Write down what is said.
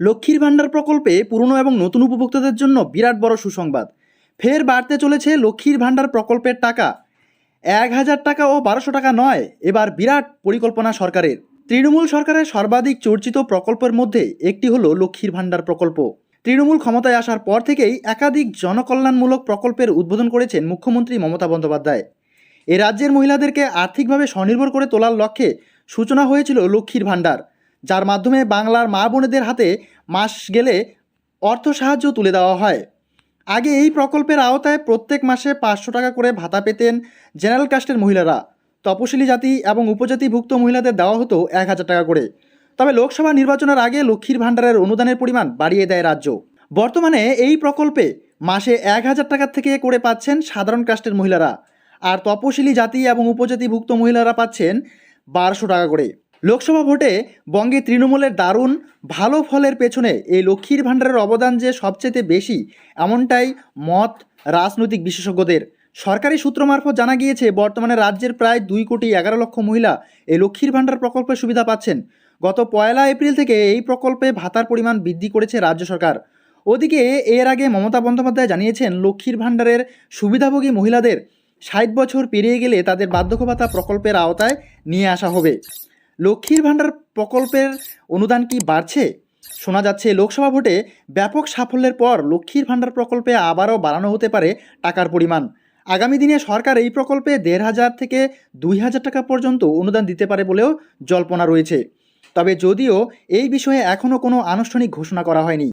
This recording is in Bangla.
লক্ষ্মীর ভাণ্ডার প্রকল্পে পুরনো এবং নতুন উপভোক্তাদের জন্য বিরাট বড় সুসংবাদ। ফের বাড়তে চলেছে লক্ষ্মীর ভাণ্ডার প্রকল্পের টাকা। এক হাজার টাকা ও বারোশো টাকা নয়, এবার বিরাট পরিকল্পনা সরকারের। তৃণমূল সরকারের সর্বাধিক চর্চিত প্রকল্পের মধ্যে একটি হলো লক্ষ্মীর ভাণ্ডার প্রকল্প। তৃণমূল ক্ষমতায় আসার পর থেকেই একাধিক জনকল্যাণমূলক প্রকল্পের উদ্বোধন করেছেন মুখ্যমন্ত্রী মমতা বন্দ্যোপাধ্যায়। এ রাজ্যের মহিলাদেরকে আর্থিকভাবে স্বনির্ভর করে তোলার লক্ষ্যে সূচনা হয়েছিল লক্ষ্মীর ভাণ্ডার। যার মাধ্যমে বাংলার মা বোনেদের হাতে মাস গেলে অর্থ সাহায্য তুলে দেওয়া হয়। আগে এই প্রকল্পের আওতায় প্রত্যেক মাসে পাঁচশো টাকা করে ভাতা পেতেন জেনারেল কাস্টের মহিলারা। তপশিলি জাতি এবং উপজাতিভুক্ত মহিলাদের দেওয়া হতো এক হাজার টাকা করে। তবে লোকসভা নির্বাচনের আগে লক্ষ্মীর ভাণ্ডারের অনুদানের পরিমাণ বাড়িয়ে দেয় রাজ্য। বর্তমানে এই প্রকল্পে মাসে এক হাজার টাকার থেকে করে পাচ্ছেন সাধারণ কাস্টের মহিলারা। আর তপশিলি জাতি এবং উপজাতিভুক্ত মহিলারা পাচ্ছেন বারোশো টাকা করে। লোকসভা ভোটে বঙ্গে তৃণমূলের দারুণ ভালো ফলের পেছনে এই লক্ষ্মীর ভাণ্ডারের অবদান যে সবচেয়ে বেশি, এমনটাই মত রাজনৈতিক বিশেষজ্ঞদের। সরকারি সূত্র মারফত জানা গিয়েছে, বর্তমানে রাজ্যের প্রায় দুই কোটি এগারো লক্ষ মহিলা এই লক্ষ্মীর ভাণ্ডার প্রকল্পের সুবিধা পাচ্ছেন। গত পয়লা এপ্রিল থেকে এই প্রকল্পে ভাতার পরিমাণ বৃদ্ধি করেছে রাজ্য সরকার। ওদিকে এর আগে মমতা বন্দ্যোপাধ্যায় জানিয়েছেন, লক্ষ্মীর ভাণ্ডারের সুবিধাভোগী মহিলাদের ষাট বছর পেরিয়ে গেলে তাদের বার্ধক্য ভাতা প্রকল্পের আওতায় নিয়ে আসা হবে। লক্ষ্মীর ভাণ্ডার প্রকল্পের অনুদান কি বাড়ছে? শোনা যাচ্ছে, লোকসভা ভোটে ব্যাপক সাফল্যের পর লক্ষ্মীর ভাণ্ডার প্রকল্পে আবারও বাড়ানো হতে পারে টাকার পরিমাণ। আগামী দিনে সরকার এই প্রকল্পে দেড় হাজার থেকে দুই হাজার টাকা পর্যন্ত অনুদান দিতে পারে বলেও জল্পনা রয়েছে। তবে যদিও এই বিষয়ে এখনও কোনো আনুষ্ঠানিক ঘোষণা করা হয়নি।